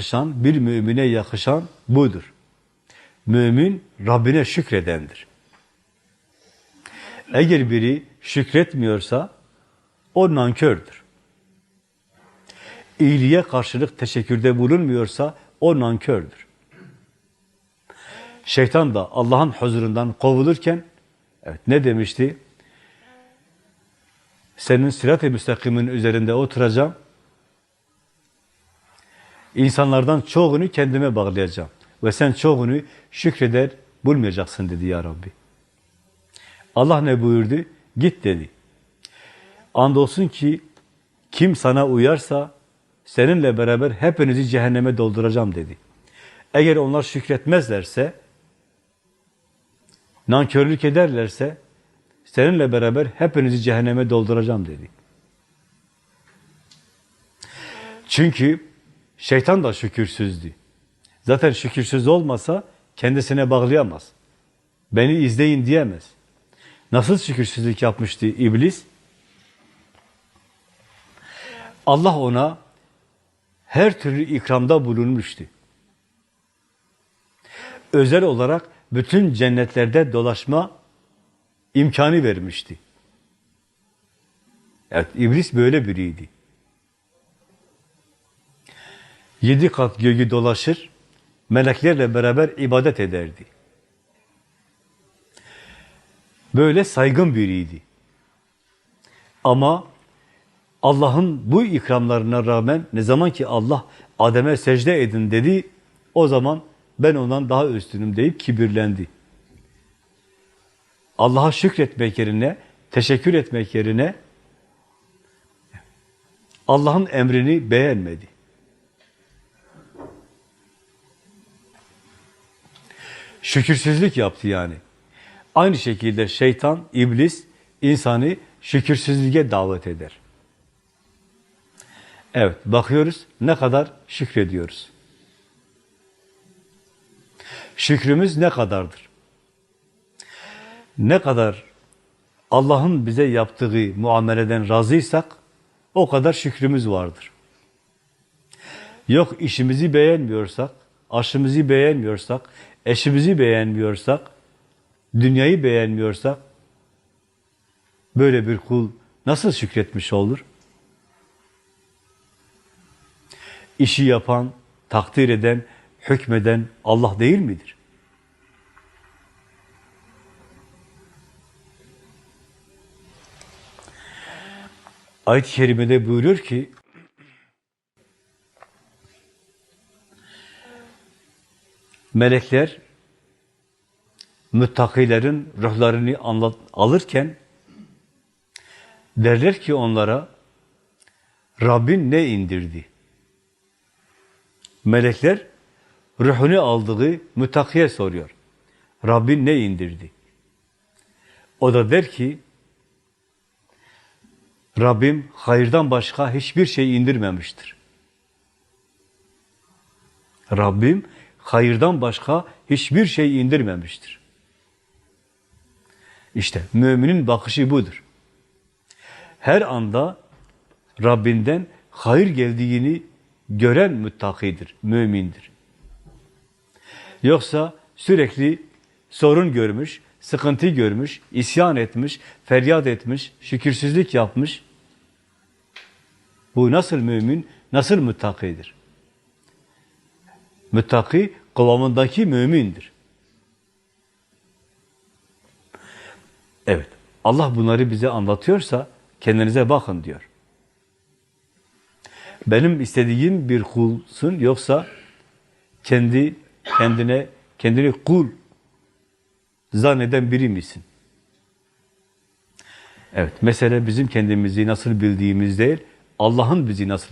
yakışan, bir mümine yakışan budur. Mümin Rabbine şükredendir. Eğer biri şükretmiyorsa o nankördür. İyiliğe karşılık teşekkürde bulunmuyorsa o nankördür. Şeytan da Allah'ın huzurundan kovulurken evet ne demişti? Senin sırat-ı müstakimin üzerinde oturacağım. İnsanlardan çoğunu kendime bağlayacağım. Ve sen çoğunu şükreder bulmayacaksın dedi ya Rabbi. Allah ne buyurdu? Git dedi. Andolsun ki kim sana uyarsa seninle beraber hepinizi cehenneme dolduracağım dedi. Eğer onlar şükretmezlerse, nankörlük ederlerse seninle beraber hepinizi cehenneme dolduracağım dedi. Çünkü şeytan da şükürsüzdü. Zaten şükürsüz olmasa kendisine bağlayamaz. Beni izleyin diyemez. Nasıl şükürsüzlük yapmıştı iblis? Allah ona her türlü ikramda bulunmuştu. Özel olarak bütün cennetlerde dolaşma imkanı vermişti. Evet, iblis böyle biriydi. Yedi kat göğü dolaşır, meleklerle beraber ibadet ederdi. Böyle saygın biriydi. Ama Allah'ın bu ikramlarına rağmen ne zaman ki Allah Adem'e secde edin dedi, o zaman ben ondan daha üstünüm deyip kibirlendi. Allah'a şükretmek yerine, teşekkür etmek yerine Allah'ın emrini beğenmedi. Şükürsüzlük yaptı yani. Aynı şekilde şeytan, iblis insanı şükürsüzlüğe davet eder. Evet, bakıyoruz ne kadar şükrediyoruz. Şükrümüz ne kadardır? Ne kadar Allah'ın bize yaptığı muameleden razıysak o kadar şükrümüz vardır. Yok işimizi beğenmiyorsak, aşımızı beğenmiyorsak, eşimizi beğenmiyorsak, dünyayı beğenmiyorsak böyle bir kul nasıl şükretmiş olur? İşi yapan, takdir eden, hükmeden Allah değil midir? Ayet-i Kerime'de buyuruyor ki melekler müttakilerin ruhlarını anlat, alırken derler ki onlara Rabbin ne indirdi? Melekler ruhunu aldığı müttakiye soruyor. Rabbin ne indirdi? O da der ki Rabbim hayırdan başka hiçbir şey indirmemiştir. Rabbim hayırdan başka hiçbir şey indirmemiştir. İşte müminin bakışı budur. Her anda Rabbinden hayır geldiğini gören müttakidir, mümindir. Yoksa sürekli sorun görmüş, sıkıntı görmüş, isyan etmiş, feryat etmiş, şükürsüzlük yapmış. Bu nasıl mümin, nasıl müttakidir? Müttaki kıvamındaki mümindir. Evet, Allah bunları bize anlatıyorsa kendinize bakın diyor. Benim istediğim bir kulsun yoksa kendi kendine kendini kul zanneden biri misin? Evet, mesele bizim kendimizi nasıl bildiğimiz değil, Allah'ın bizi nasıl